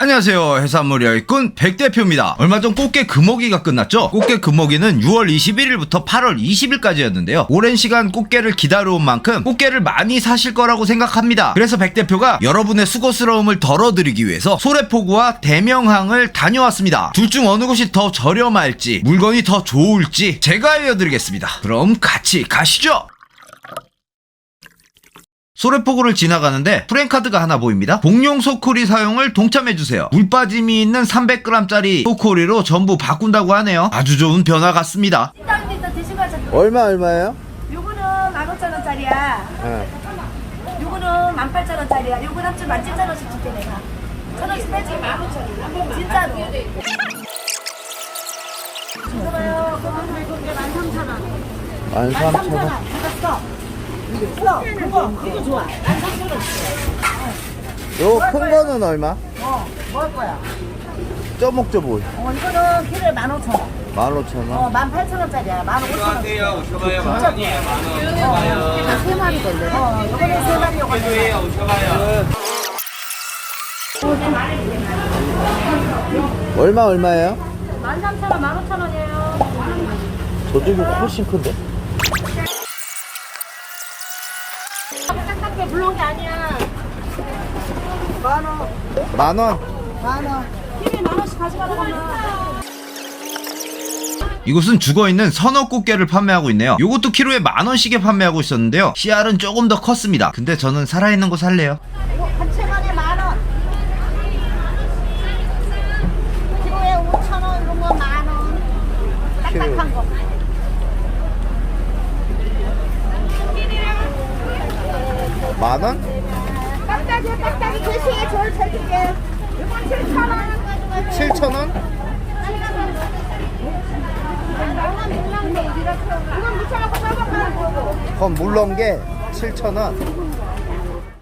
안녕하세요. 해산물 여익군 백대표입니다. 얼마 전 꽃게 금어기가 끝났죠? 꽃게 금어기는 6월 21일부터 8월 20일까지였는데요. 오랜 시간 꽃게를 기다려온 만큼 꽃게를 많이 사실 거라고 생각합니다. 그래서 백대표가 여러분의 수고스러움을 덜어드리기 위해서 소래포구와 대명항을 다녀왔습니다. 둘 중 어느 곳이 더 저렴할지 물건이 더 좋을지 제가 알려드리겠습니다. 그럼 같이 가시죠. 소래포구를 지나가는데 프랭카드가 하나 보입니다. 공룡 소쿠리 사용을 동참해주세요. 물빠짐이 있는 300g짜리 소쿠리로 전부 바꾼다고 하네요. 아주 좋은 변화 같습니다. 식당에서 드시고 가셨죠? 얼마 얼마예요? 요거는 15,000원짜리야. 네. 요거는 18,000원짜리야. 요거 합치면 17,000원씩 줄게 내가. 천 원씩 빼지 15,000원. 진짜로. 좋아요. 그거는 이거 13,000원. 만 삼천 원. 13,000원. 받았어. 그거 그거 좋아. 13,000원. 요큰 거는 얼마? 어. 뭐할 거야? 쪄먹죠 뭘? 어, 이거는 키로에 15,000원. 만 오천 어, 원. 18,000원짜리야. 15,000원. 진짜 좋아. 세 마리 걸려. 어, 요거는 세 마리 요거는. 얼마 얼마예요? 13,000원, 15,000원이에요. 저쪽이 훨씬 큰데? 불러온 게 아니야. 만 원, 만 원. 만 원. 키로에 만 원씩 가져가라고. 이곳은 죽어있는 선어 꽃게를 판매하고 있네요. 이것도 키로에 만원씩에 판매하고 있었는데요. CR은 조금 더 컸습니다. 근데 저는 살아있는 거 살래요. 한 채만에 만 원. 키로에 5천 원, 이런 거 만 원. 딱딱한 거. 만 원? 딱딱해, 딱딱해. 대시에 저를 쳐줄게. 이건 7천 원. 칠천 원? 이건 묻혀갖고 썰어가는 거고. 그럼 물렁 게 칠천 원.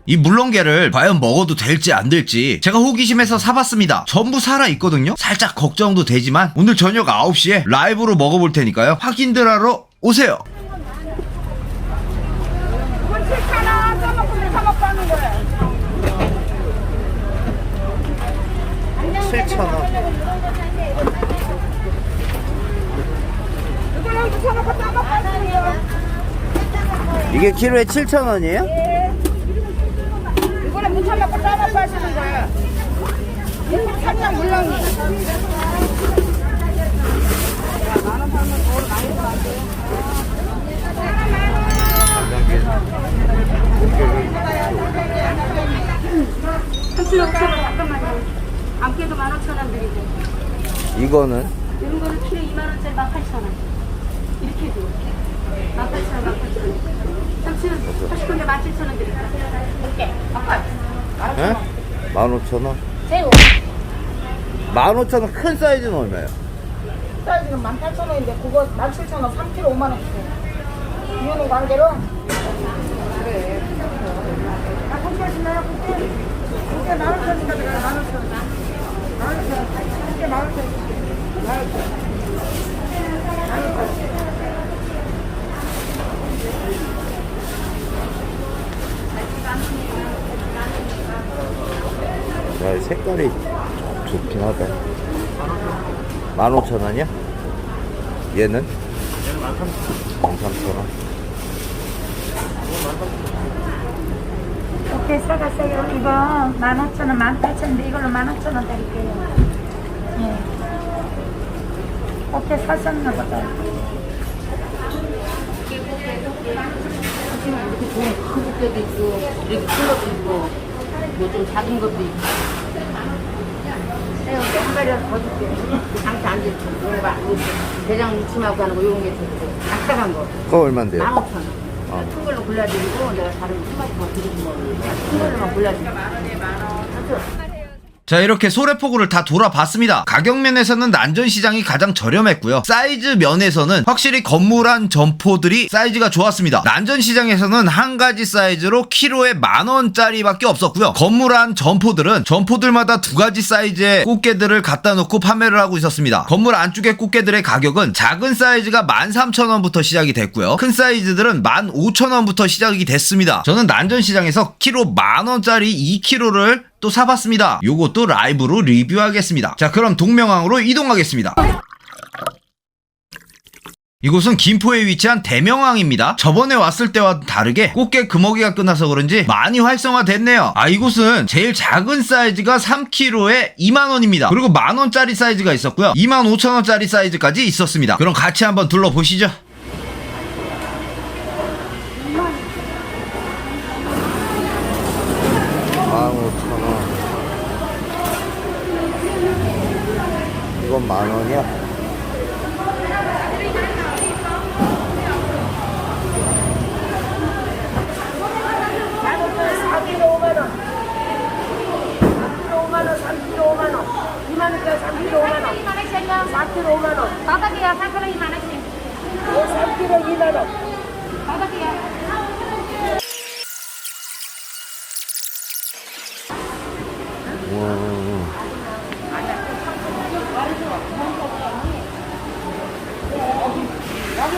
이 물렁게를 과연 먹어도 될지 안 될지 제가 호기심에서 사봤습니다. 전부 살아있거든요. 살짝 걱정도 되지만 오늘 저녁 9시에 라이브로 먹어볼 테니까요. 확인들 하러 오세요. 7,000원. 이게 키로에 7,000원이에요? 이거는 무참먹고 따먹고 하시는 거야. 이거 산장 물렁이. 만원 팔면 돈 많이 받아요. 안깨도 15,000원 드리고 이거는 이런 거는 키로 2만 원짜리 18,000원. 이렇게 줘. 18,000원, 18,000원. 삼치는 하실 건데 17,000원 드릴게요. 이렇게. 아빠. 예? 만 오천 원. 새우. 만 오천 원큰 사이즈는 얼마예요? 사이즈는 18,000원인데 그거 17,000원 3kg 5만 원 주세요. 이거는 관계로. 그래. 아? 공개. 공개 만 원짜리가 들어가요. 만 원짜리. 15,000원이야? 얘는? 얘는 13,000원. 13,000원. 오케이, 싸가세요. 이거 15,000원, 18,000원인데 이걸로 15,000원 드릴게요. 예. 오케이, 사셨나 보다. 이렇게 좋은 큰 것도 있고, 이렇게 큰 것도 있고, 뭐좀 작은 것도 있고. 새우 한 마리라도 더 줄게 장치 안 좋고 이런 거 뭐, 대장 무침하고 하는 거 이런 게 좋고. 딱딱한 거. 그거 얼만데요? 15,000원 큰 걸로 골라드리고 내가 다른 한 마리 더 드리고 뭐 큰 걸로만 골라드리고 자 이렇게 소래포구를 다 돌아봤습니다. 가격 면에서는 난전시장이 가장 저렴했고요. 사이즈 면에서는 확실히 건물한 점포들이 사이즈가 좋았습니다. 난전시장에서는 한 가지 사이즈로 키로에 만원짜리밖에 없었고요. 건물한 점포들은 점포들마다 두 가지 사이즈의 꽃게들을 갖다 놓고 판매를 하고 있었습니다. 건물 안쪽의 꽃게들의 가격은 작은 사이즈가 13,000원부터 시작이 됐고요. 큰 사이즈들은 15,000원부터 시작이 됐습니다. 저는 난전시장에서 키로 만원짜리 2kg를 또또 사봤습니다. 요것도 라이브로 리뷰하겠습니다. 자, 그럼 동명항으로 이동하겠습니다. 이곳은 김포에 위치한 대명항입니다. 저번에 왔을 때와 다르게 꽃게 금어기가 끝나서 그런지 많이 활성화됐네요. 아, 이곳은 제일 작은 사이즈가 3kg에 2만원입니다. 그리고 만원짜리 사이즈가 있었고요. 2만 5천원짜리 사이즈까지 있었습니다. 그럼 같이 한번 둘러보시죠. 4kg 5만 원. 다섯 개야, 사크로 2만 원씩. 3kg 2만 원. 다섯 개야.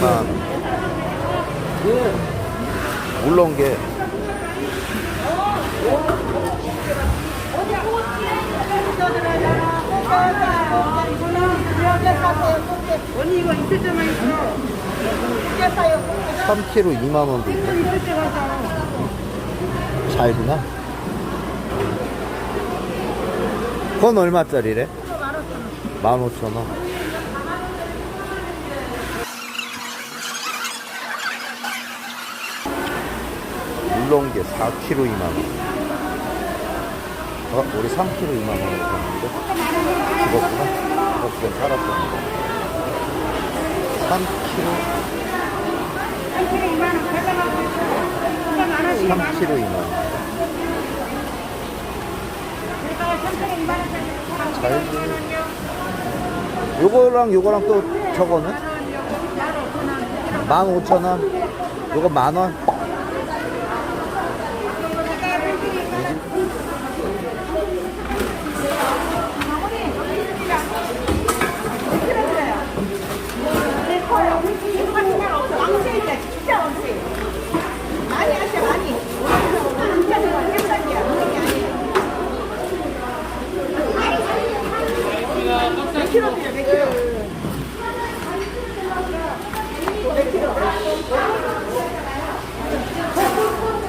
만 원. 물론 게 언니 이거 있을 때만 있어. 이게 싸요. 3kg 2만 원도 있네. 잘구나. 그건 얼마짜리래? 15,000원. 물렁게 4kg 2만 원. 어, 우리 3kg 2만 원에 샀는데 죽었구나. 죽었구나. 살았었는데. 3kg 3kg 2만 원. 잘 요거랑 요거랑 또 저거는? 15,000원. 요거 만 원. 왕새인데 진짜 왕새. 많이 하셔 많이. 몇 킬로 드려 몇 킬로? 몇 킬로? 이게 2kg 와서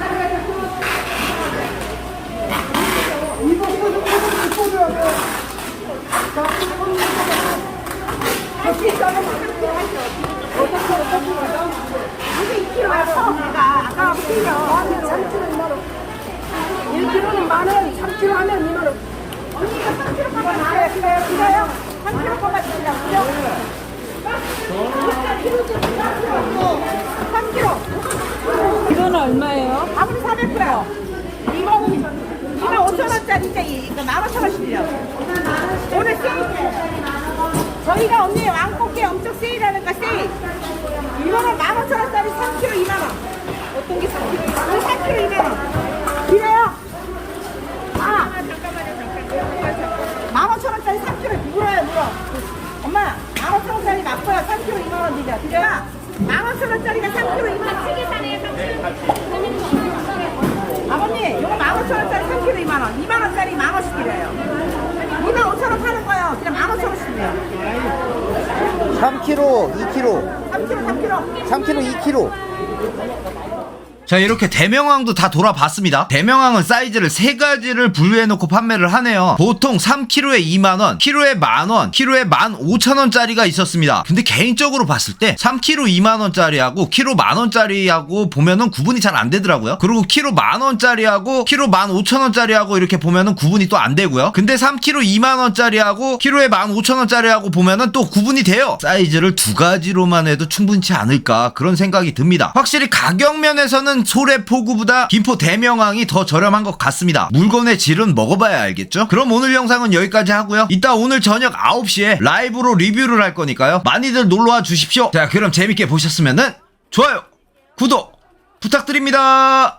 내가 아까 풀려 3kg 2만 원 1kg는 만 원, 3kg 하면 2만 원 언니가 3kg 값만 알아요 그래요 그래요 3kg 값만 주시냐 그죠? 3kg 이건 얼마예요? 아무리 400g 이거 2만 5천 원짜리인데 이거 만 5천 원씩이요 오늘 세일. 저희가 언니 왕꽃게 엄청 세일하니까 세일. 이거는 15,000원짜리 3kg 2만 원. 어떤 게 3kg 2만원? 3kg 2만 원. 그래요? 아. 잠깐만요 15,000원짜리 3kg 물어요 물어. 엄마 15,000원짜리 맞고요 3kg 2만 원 드려. 드려. 15,000원짜리가 3kg 2만 원. 아버님 이거 15,000원짜리 3kg 2만 원. 2만 원짜리 만원씩 드려요 2만 5천원 파는 거요 그냥 15,000원씩 드려요 3kg, 2kg, 3kg 3kg 3kg, 2kg. 자 이렇게 대명왕도 다 돌아봤습니다. 대명왕은 사이즈를 세 가지를 분류해놓고 판매를 하네요. 보통 3kg에 2만원 키로에 만원 키로에 15,000원짜리가 있었습니다. 근데 개인적으로 봤을 때 3kg 2만원짜리하고 키로 만원짜리하고 보면은 구분이 잘 안 되더라고요. 그리고 키로 만원짜리하고 키로 15,000원짜리하고 이렇게 보면은 구분이 또 안 되고요. 근데 3kg 2만원짜리하고 키로에 15,000원짜리하고 보면은 또 구분이 돼요. 사이즈를 두 가지로만 해도 충분치 않을까 그런 생각이 듭니다. 확실히 가격 면에서는 다른 소래포구보다 김포 대명항이 더 저렴한 것 같습니다. 물건의 질은 먹어봐야 알겠죠? 그럼 오늘 영상은 여기까지 하고요. 이따 오늘 저녁 9시에 라이브로 리뷰를 할 거니까요. 많이들 놀러와 주십시오. 자, 그럼 재밌게 보셨으면은 좋아요, 구독 부탁드립니다.